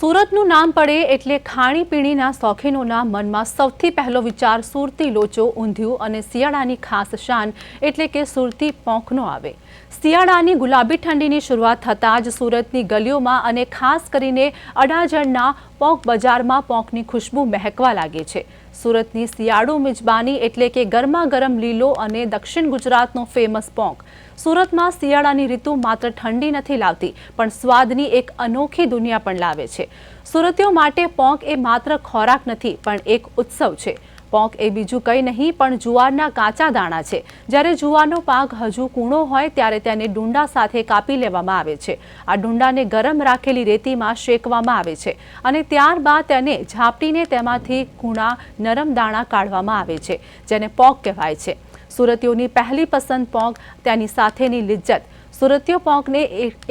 સુરતનું નામ પડે એટલે ખાણીપીણીના શોખીનોના મનમાં સૌથી પહેલો વિચાર સુરતી લોચો, ઊંધિયું અને શિયાળાની ખાસ શાન એટલે કે સુરતી પોંખનો આવે. શિયાળાની ગુલાબી ઠંડીની શરૂઆત થતાં જ સુરતની ગલીઓમાં અને ખાસ કરીને અડાજણના પોંક બજારમાં પોંકની ખુશ્બુ મહેકવા લાગે છે. સુરતની શિયાળુ મિજબાની એટલે કે ગરમા ગરમ લીલો અને દક્ષિણ ગુજરાતનો ફેમસ પોંક. સુરતમાં શિયાળાની ઋતુ માત્ર ઠંડી નથી લાવતી, પણ સ્વાદની એક અનોખી દુનિયા પણ લાવે છે. સુરતીઓ માટે પોંક એ માત્ર ખોરાક નથી, પણ એક ઉત્સવ છે. પોંક એ બીજું કંઈ નહીં, પણ જુવારના કાચા દાણા છે. જ્યારે જુવારનો પાક હજુ કૂણો હોય, ત્યારે તેને ડુંડા સાથે કાપી લેવામાં આવે છે. આ ડુંડાને ગરમ રાખેલી રેતીમાં શેકવામાં આવે છે અને ત્યારબાદ તેને ઝાપટીને તેમાંથી કૂણા, નરમ દાણા કાઢવામાં આવે છે, જેને પોંક કહેવાય છે. સુરતીઓની પહેલી પસંદ પોંક તેની સાથેની લિજ્જત. સુરતીઓ પોંકને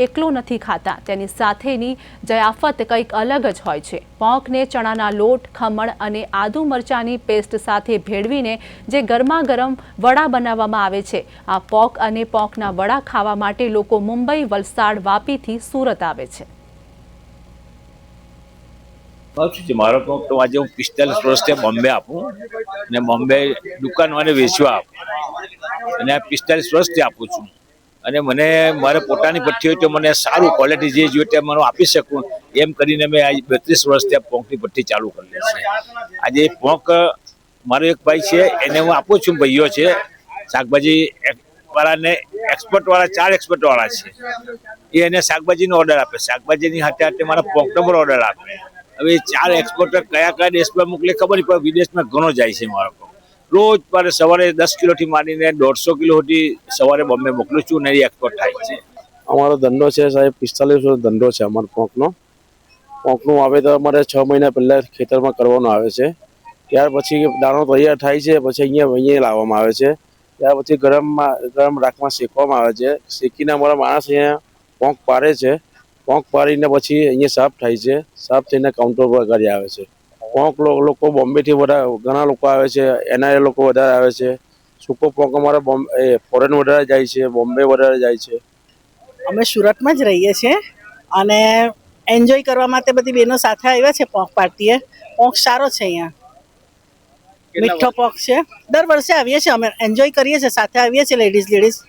એકલો નથી ખાતા. તેની સાથેની જયાફત કંઈક અલગ જ હોય છે. પોંકને ચણાના લોટ, ખમણ અને આદુ મરચાંની પેસ્ટ સાથે ભેળવીને જે ગરમા ગરમ વડા બનાવવામાં આવે છે, આ પોંક અને પોંકના વડા ખાવા માટે લોકો મુંબઈ વલસાડ, વાપીથી સુરત આવે છે. મારો પોંક તો આજે હું પિસ્તાલીસ વર્ષથી બોમ્બે આપું અને બોમ્બે દુકાનવાને વેચવા આપું. અને પિસ્તાલીસ વર્ષથી આપું છું. અને મને મારે પોતાની ભઠ્ઠી હોય તો મને સારું ક્વોલિટી જે જોઈએ તે મને આપી શકું. એમ કરીને મેં આજે બત્રીસ વર્ષથી આ પોંકની ભઠ્ઠી ચાલુ કરી છે. આજે પોંક મારો એક ભાઈ છે, એને હું આપું છું, ભાઈઓ છે. શાકભાજી વાળાને એક્સપર્ટવાળા ચાર એક્સપર્ટવાળા છે. એ એને શાકભાજીનો ઓર્ડર આપે. શાકભાજીની હાથે હાથે મારા પોંકનો પણ ઓર્ડર આપે. હવે ચાર એક્સપોર્ટર કયા કયા દેશમાં મોકલે ખબર નહીં, પણ વિદેશમાં ઘણો જાય છે મારો રોજ મારે સવારે દસ કિલોથી માંડીને દોઢસો કિલો સુધી સવારે બોમ્બે મોકલું છું ને એક્સપોર્ટ થાય છે. અમારો ધંધો છે સાહેબ, પિસ્તાલીસ ધંધો છે અમારો પોંકનો. પોંકનું વાવેતર અમારે છ મહિના પહેલાં ખેતરમાં કરવાનું આવે છે. ત્યાર પછી દાણો તૈયાર થાય છે, પછી અહીંયા અહીંયા લાવવામાં આવે છે. ત્યાર પછી ગરમમાં, ગરમ રાખમાં શેકવામાં આવે છે. શેકીને અમારા માણસ અહીંયા પોંક પાડે છે. પોંક પાડીને પછી અહીંયા સાફ થાય છે. સાફ થઈને કાઉન્ટર પર ઘરે આવે છે. પોંક લો- લોકો બોમ્બેથી બધા ઘણા લોકો આવે છે એનઆઈએ લોકો વધારે આવે છે. સૂકો પોંક અમારા બોમ્બે ફોરેન વધારે જાય છે બોમ્બે વધારે જાય છે. અમે સુરતમાં જ રહીએ છીએ અને એન્જોય કરવા માટે બધી બહેનો સાથે આવ્યા છે પોંક પાર્ટીએ. પોંક સારો છે અહીંયા. મીઠો પોંક છે. દર વર્ષે આવીએ છીએ અમે એન્જોય કરીએ છીએ સાથે આવીએ છીએ લેડીઝ લેડીઝ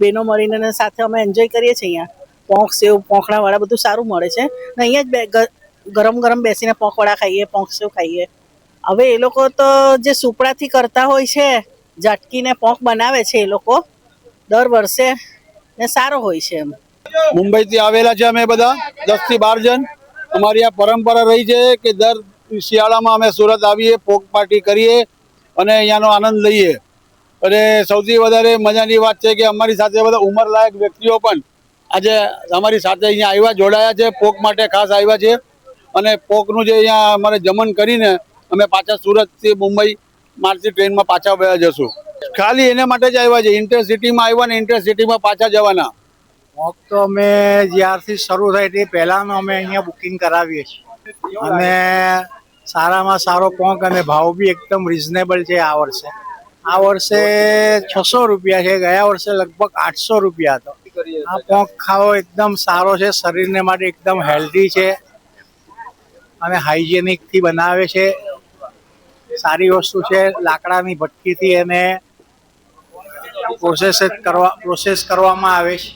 બહેનો મળીને સાથે અમે એન્જોય કરીએ છીએ અહીંયા. પોંક સેવ પોંખણાવાળા બધું સારું મળે છે. ને અહીંયા જ ગરમ ગરમ બેસીને પોંકવડા ખાઈએ, પોંક સેવ ખાઈએ. હવે એ લોકો તો જે સુપડાથી કરતા હોય છે, ઝટકીને પોંક બનાવે છે એ લોકો, દર વર્ષે ને સારો હોય છે એમ. મુંબઈથી આવેલા છે અમે બધા દસથી બાર જણ. અમારી આ પરંપરા રહી છે કે દર શિયાળામાં અમે સુરત આવીએ, પોક પાર્ટી કરીએ અને અહીંયાનો આનંદ લઈએ. અને સૌથી વધારે મજાની વાત છે કે અમારી સાથે બધા ઉંમરલાયક વ્યક્તિઓ પણ આજે અમારી સાથે અહીંયા આવ્યા, જોડાયા છે, પોક માટે ખાસ આવ્યા છે. અને પોકનું જે અહીંયા અમારે જમણ કરીને અમે પાછા સુરતથી મુંબઈ મારથી ટ્રેનમાં પાછા વયા જશું. ખાલી એને માટે જ આવ્યા છે. ઇન્ટરસિટીમાં આવ્યા ને ઇન્ટરસિટીમાં પાછા જવાના. વોક તો અમે જ્યારથી શરૂ થાય તે પહેલાનો અમે અહીંયા બુકિંગ કરાવીએ છીએ. અને સારામાં સારો પોંક અને ભાવ બી એકદમ રિઝનેબલ છે આ વર્ષે. આ વર્ષે છસો રૂપિયા છે. ગયા વર્ષે લગભગ આઠસો રૂપિયા હતો. આ પોંક ખાવો એકદમ સારો છે. શરીરને માટે એકદમ હેલ્ધી છે. અને હાઇજેનિકથી બનાવે છે. સારી વસ્તુ છે, લાકડાની ભઠ્ઠીથી એને પ્રોસેસ કરવા પ્રોસેસ કરવામાં આવે છે.